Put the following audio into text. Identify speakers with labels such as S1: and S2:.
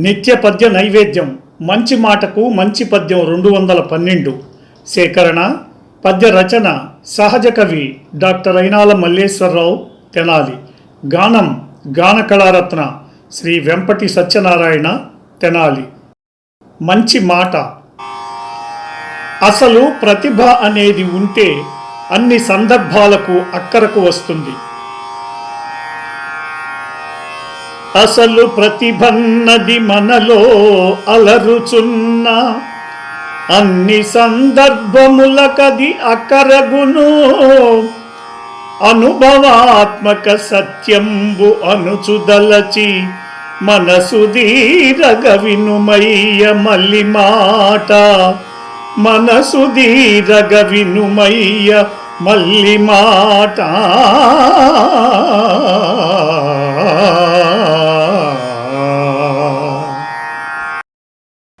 S1: నిత్య పద్య నైవేద్యం. మంచి మాటకు మంచి పద్యం రెండు వందల పన్నెండు. సేకరణ పద్య రచన సహజ కవి డాక్టర్ అయినాల మల్లేశ్వరరావు తెనాలి. గానం గాన కళారత్న శ్రీ వెంపటి సత్యనారాయణ తెనాలి. మంచి మాట. అసలు ప్రతిభ అనేది ఉంటే అన్ని సందర్భాలకు అక్కరకు వస్తుంది. అసలు ప్రతిభన్నది మనలో అలరుచున్న అన్ని సందర్భములకది అకరగును అనుభవాత్మక సత్యంబు అనుచుదలచి మనసు దీరగ వినుమయ్య మల్లి మాట మనసు దీరగ వినుమయ్య మల్లి మాట